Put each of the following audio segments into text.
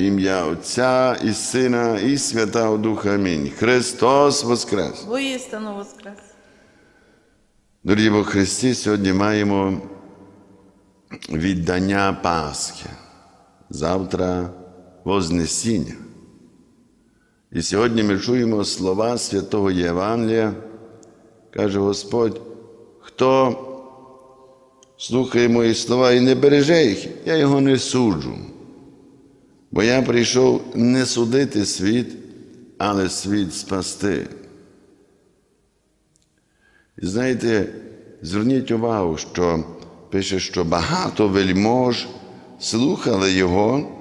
Ім'я Отця і Сина, і Святого Духа. Амінь. Христос Воскрес! Воістину воскрес. Дорогі во Христі, сьогодні маємо віддання Пасхи. Завтра Вознесіння. І сьогодні ми чуємо слова святого Євангелія. Каже Господь, хто слухає мої слова і не береже їх, я його не суджу. Бо я прийшов не судити світ, але світ спасти. І знаєте, зверніть увагу, що пише, що багато вельмож слухали його.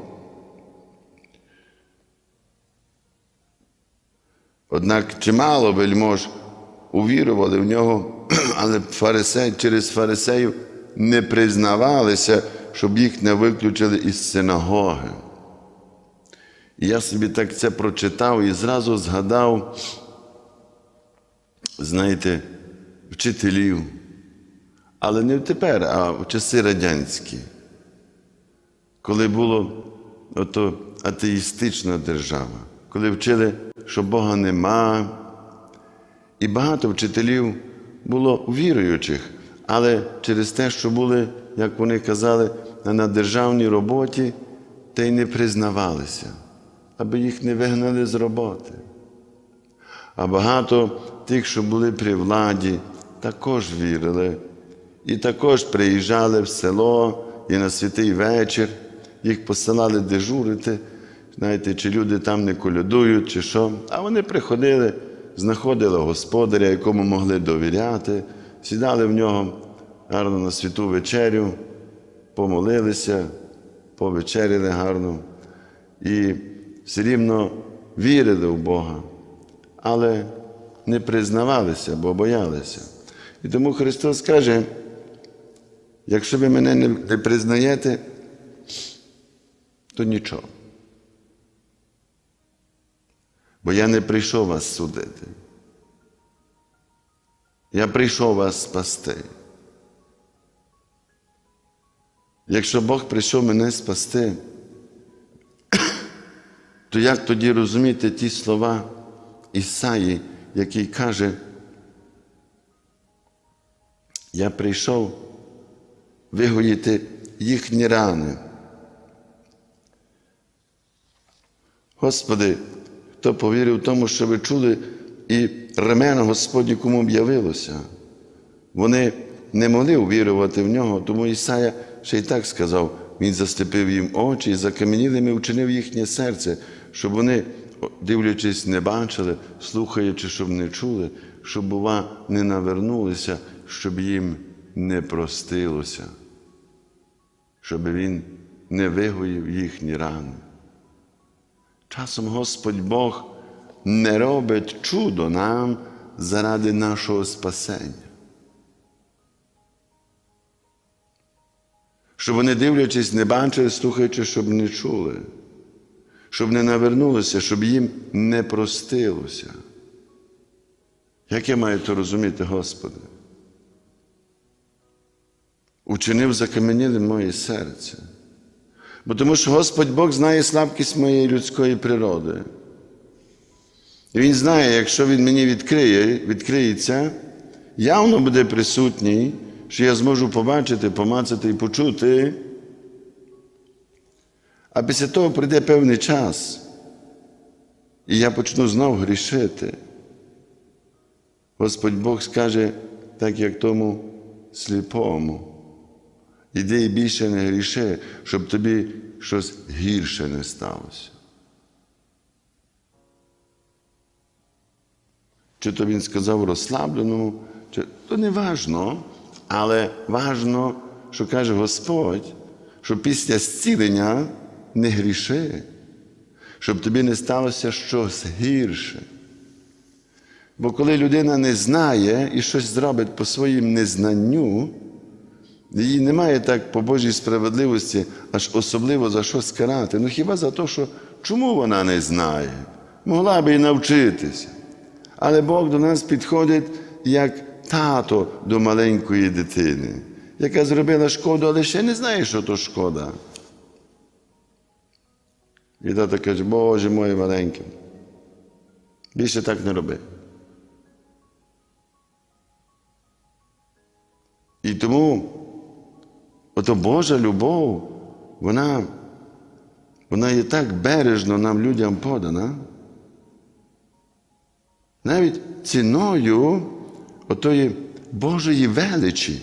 Однак чимало вельмож увірували в нього, але фарисей, через фарисеїв не признавалися, щоб їх не виключили із синагоги. Я собі так це прочитав і зразу згадав, знаєте, вчителів, але не тепер, а в часи радянські, коли була ото атеїстична держава, коли вчили, що Бога нема. І багато вчителів було віруючих, але через те, що були, як вони казали, на державній роботі, та й не признавалися, аби їх не вигнали з роботи. А багато тих, що були при владі, також вірили. І також приїжджали в село і на святий вечір, їх посилали дежурити, знаєте, чи люди там не колядують, чи що. А вони приходили, знаходили господаря, якому могли довіряти, сідали в нього гарно на святу вечерю, помолилися, повечеряли гарно і все рівно вірили в Бога але не признавалися, бо боялися. І тому Христос каже, якщо ви мене не признаєте, то нічого. Бо я не прийшов вас судити. Я прийшов вас спасти. Якщо Бог прийшов мене спасти, то як тоді розуміти ті слова? Ісаї, який каже, я прийшов вигоїти їхні рани. Господи, хто повірив тому, що ви чули, і ремено Господнє кому б явилося. Вони не могли увірувати в нього, тому Ісая ще й так сказав, Він застепив їм очі і закам'янілими вчинив їхнє серце, щоб вони дивлячись, не бачили, слухаючи, щоб не чули, щоб, бува, не навернулися, щоб їм не простилося, щоб Він не вигоїв їхні рани. Часом Господь Бог не робить чудо нам заради нашого спасення. Щоб вони, дивлячись, не бачили, слухаючи, щоб не чули щоб не навернулося, щоб їм не простилося. Як я маю то розуміти, Господи? Учинив закам'янілим моє серце. Бо тому що Господь Бог знає слабкість моєї людської природи. І Він знає, якщо Він мені відкриє, відкриється, явно буде присутній, що я зможу побачити, помацати і почути. А після того прийде певний час, і я почну знов грішити. Господь Бог скаже, так як тому сліпому. Іди і більше не гріши, щоб тобі щось гірше не сталося. Чи то він сказав розслабленому, чи то не важно, але важно, що каже Господь, що після зцілення не гріши, щоб тобі не сталося щось гірше. Бо коли людина не знає і щось зробить по своїм незнанню, її немає так по Божій справедливості, аж особливо за що скарати. Ну хіба за те, що чому вона не знає? Могла би і навчитися. Але Бог до нас підходить як тато до маленької дитини, яка зробила шкоду, але ще не знає, що то шкода. І тато каже, Боже моє маленьке, більше так не роби. І тому ото Божа любов, вона, вона є так бережно нам людям подана. Навіть ціною отої Божої величі.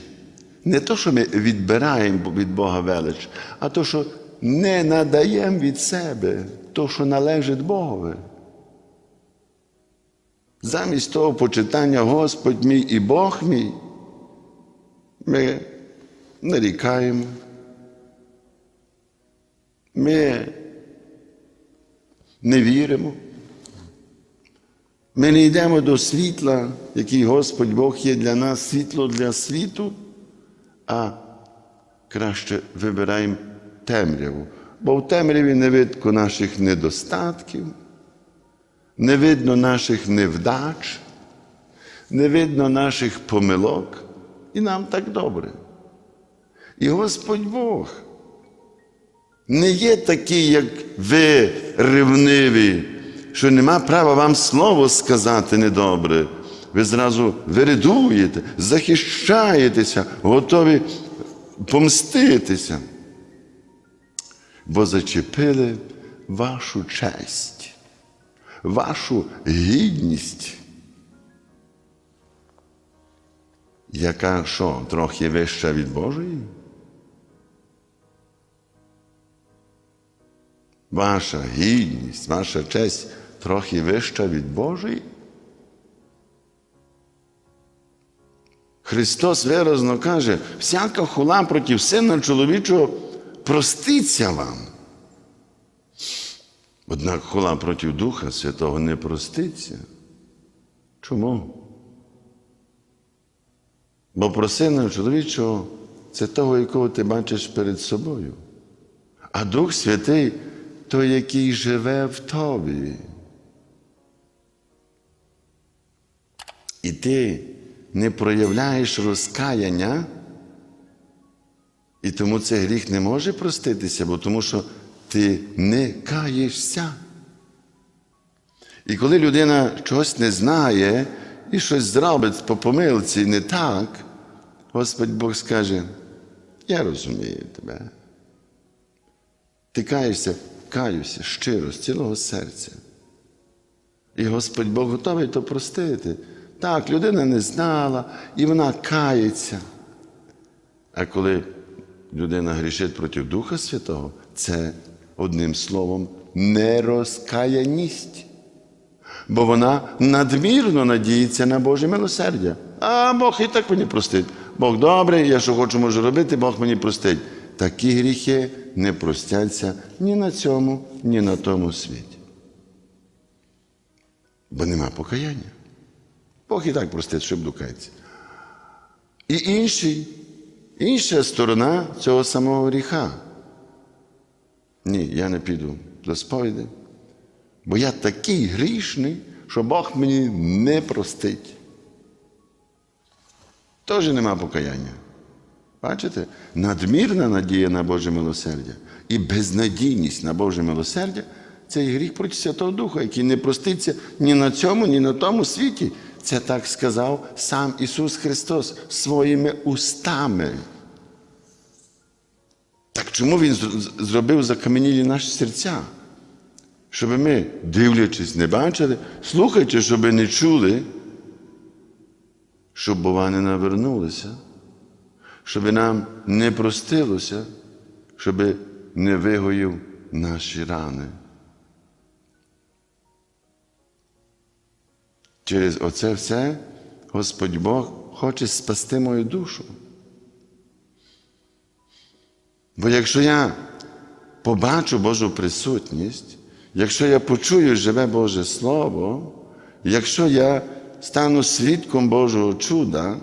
Не то, що ми відбираємо від Бога велич, а то, що не надаємо від себе то, що належить Богові. Замість того почитання Господь мій і Бог мій, ми нарікаємо. Ми не віримо. Ми не йдемо до світла, який Господь Бог є для нас, світло для світу, а краще вибираємо темряву. Бо в темряві не видно наших недостатків, не видно наших невдач, не видно наших помилок, і нам так добре. І Господь Бог не є такий, як ви ревниві, що нема права вам слово сказати недобре. Ви зразу виридуєте, захищаєтеся, готові помститися, бо зачепили вашу честь, вашу гідність, яка що, трохи вища від Божої? Ваша гідність, ваша честь трохи вища від Божої? Христос виразно каже, всяка хула проти сина чоловічого проститься вам. Однак хула проти Духа Святого не проститься. Чому? Бо про сина чоловічого це того, якого ти бачиш перед собою. А Дух Святий той, який живе в тобі. І ти не проявляєш розкаяння, і тому цей гріх не може проститися, бо тому що ти не каєшся. І коли людина чогось не знає і щось зробить по помилці не так, Господь Бог скаже, я розумію тебе. Ти каєшся, каюся щиро, з цілого серця. І Господь Бог готовий то простити. Так, людина не знала, і вона кається. А коли людина грішить проти Духа Святого, це одним словом нерозкаяність. Бо вона надмірно надіється на Боже милосердя. А Бог і так мені простить. Бог добрий, я що хочу можу робити, Бог мені простить. Такі гріхи не простяться ні на цьому, ні на тому світі. Бо нема покаяння. Бог і так простить, щоб дукається. І інший, інша сторона цього самого гріха. Ні, я не піду до сповіді, бо я такий грішний, що Бог мені не простить. Теж нема покаяння. Бачите? Надмірна надія на Боже милосердя і безнадійність на Боже милосердя це гріх проти Святого Духа, який не проститься ні на цьому, ні на тому світі. Це так сказав сам Ісус Христос своїми устами. Так чому Він зробив закам'янілі наші серця? Щоб ми, дивлячись, не бачили, слухаючи, щоб не чули, щоб, бува, не навернулися, щоб нам не простилося, щоб не вигоїв наші рани. Через оце все Господь Бог хоче спасти мою душу. Бо якщо я побачу Божу присутність, якщо я почую живе Боже Слово, якщо я стану свідком Божого чуда,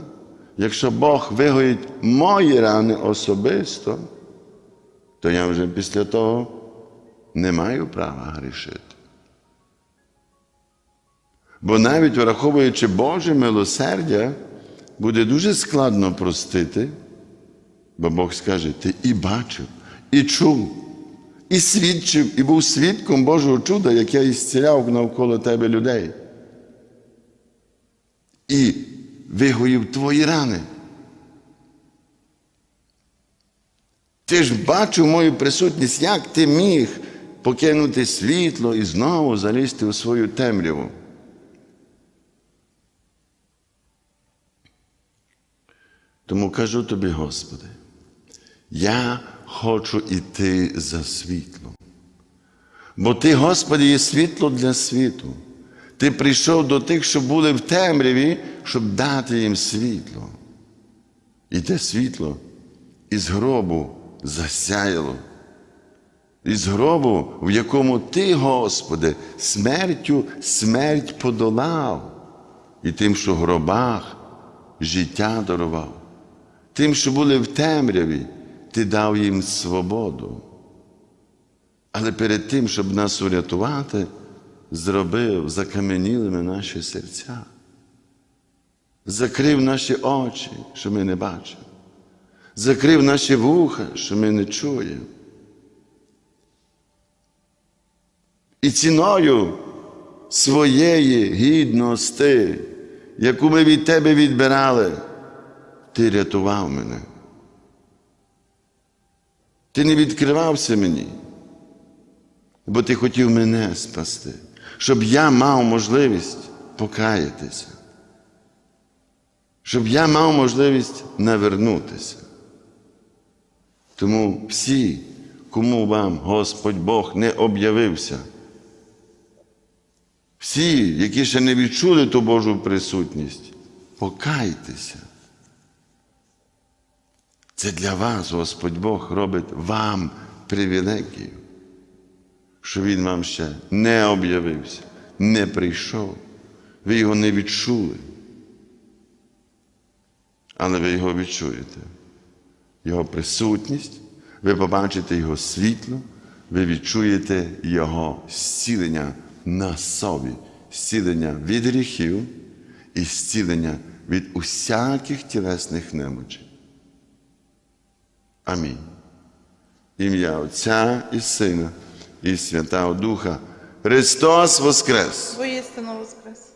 якщо Бог вигоїть мої рани особисто, то я вже після того не маю права грішити. Бо навіть враховуючи Боже милосердя, буде дуже складно простити, бо Бог скаже, ти і бачив, і чув, і свідчив, і був свідком Божого чуда, як я ісціляв навколо тебе людей. І вигоїв твої рани. Ти ж бачив мою присутність, як ти міг покинути світло і знову залізти у свою темряву. Тому кажу тобі, Господи, я хочу йти за світлом. Бо Ти, Господи, є світло для світу. Ти прийшов до тих, що були в темряві, щоб дати їм світло. І те світло із гробу засяяло. Із гробу, в якому Ти, Господи, смертю смерть подолав, і тим, що в гробах життя дарував. Тим, що були в темряві, Ти дав їм свободу. Але перед тим, щоб нас урятувати, зробив закам'янілими наші серця, закрив наші очі, що ми не бачимо, закрив наші вуха, що ми не чуємо. І ціною своєї гідності, яку ми від тебе відбирали, ти рятував мене. Ти не відкривався мені, бо ти хотів мене спасти, щоб я мав можливість покаятися, щоб я мав можливість навернутися. Тому всі, кому вам Господь Бог не об'явився, всі, які ще не відчули ту Божу присутність, покайтеся. Це для вас Господь Бог робить вам привілегію, що Він вам ще не об'явився, не прийшов, ви його не відчули. Але ви його відчуєте. Його присутність, ви побачите Його світло, ви відчуєте Його зцілення на собі, зцілення від гріхів і зцілення від усяких тілесних немочей. Амінь. Ім'я Отця і Сина, і Святого Духа. Христос Воскрес! Воістину воскрес.